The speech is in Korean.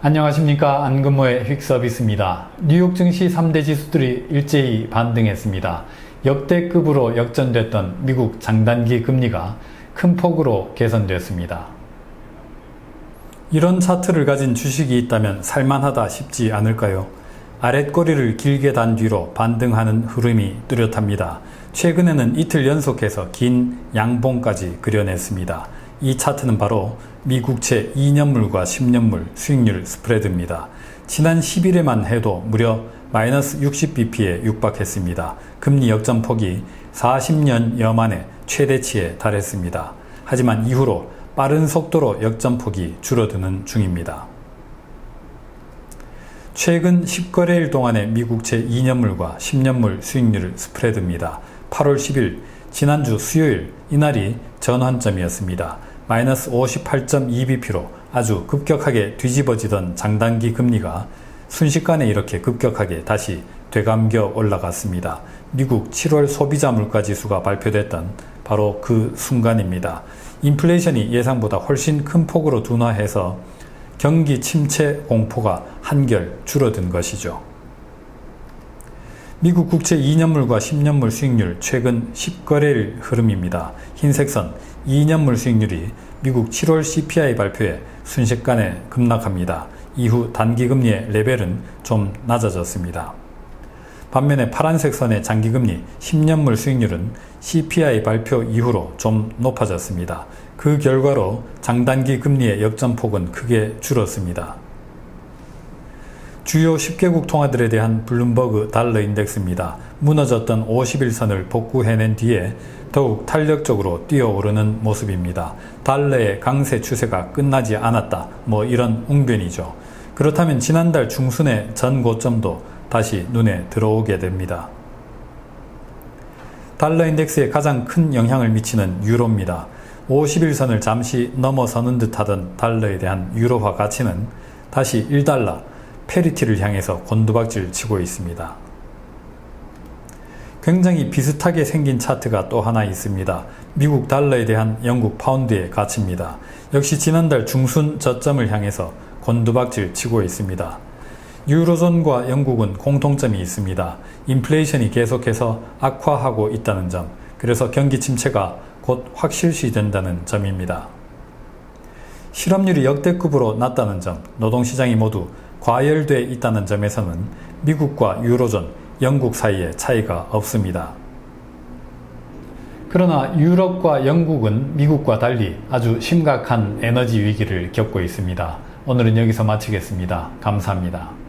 안녕하십니까 안근모의 휙서비스입니다. 뉴욕 증시 3대 지수들이 일제히 반등했습니다. 역대급으로 역전됐던 미국 장단기 금리가 큰 폭으로 개선되었습니다. 이런 차트를 가진 주식이 있다면 살만하다 싶지 않을까요? 아랫꼬리를 길게 단 뒤로 반등하는 흐름이 뚜렷합니다. 최근에는 이틀 연속해서 긴 양봉까지 그려냈습니다. 이 차트는 바로 미국채 2년물과 10년물 수익률 스프레드입니다. 지난 10일에만 해도 무려 마이너스 60bp에 육박했습니다. 금리 역전폭이 40년여 만에 최대치에 달했습니다. 하지만 이후로 빠른 속도로 역전폭이 줄어드는 중입니다. 최근 10거래일 동안의 미국채 2년물과 10년물 수익률 스프레드입니다. 8월 10일 지난주 수요일 이날이 전환점이었습니다. 마이너스 58.2bp로 아주 급격하게 뒤집어지던 장단기 금리가 순식간에 이렇게 급격하게 다시 되감겨 올라갔습니다. 미국 7월 소비자 물가 지수가 발표됐던 바로 그 순간입니다. 인플레이션이 예상보다 훨씬 큰 폭으로 둔화해서 경기 침체 공포가 한결 줄어든 것이죠. 미국 국채 2년물과 10년물 수익률 최근 10거래일 흐름입니다. 흰색 선 2년물 수익률이 미국 7월 CPI 발표에 순식간에 급락합니다. 이후 단기금리의 레벨은 좀 낮아졌습니다. 반면에 파란색 선의 장기금리 10년물 수익률은 CPI 발표 이후로 좀 높아졌습니다. 그 결과로 장단기 금리의 역전폭은 크게 줄었습니다. 주요 10개국 통화들에 대한 블룸버그 달러 인덱스입니다. 무너졌던 51선을 복구해낸 뒤에 더욱 탄력적으로 뛰어오르는 모습입니다. 달러의 강세 추세가 끝나지 않았다. 뭐 이런 웅변이죠. 그렇다면 지난달 중순의 전 고점도 다시 눈에 들어오게 됩니다. 달러 인덱스에 가장 큰 영향을 미치는 유로입니다. 51선을 잠시 넘어서는 듯 하던 달러에 대한 유로화 가치는 다시 1달러, 페리티를 향해서 곤두박질 치고 있습니다. 굉장히 비슷하게 생긴 차트가 또 하나 있습니다. 미국 달러에 대한 영국 파운드의 가치입니다. 역시 지난달 중순 저점을 향해서 곤두박질 치고 있습니다. 유로존과 영국은 공통점이 있습니다. 인플레이션이 계속해서 악화하고 있다는 점, 그래서 경기 침체가 곧 확실시 된다는 점입니다. 실업률이 역대급으로 낮다는 점, 노동시장이 모두 과열돼 있다는 점에서는 미국과 유로존, 영국 사이에 차이가 없습니다. 그러나 유럽과 영국은 미국과 달리 아주 심각한 에너지 위기를 겪고 있습니다. 오늘은 여기서 마치겠습니다. 감사합니다.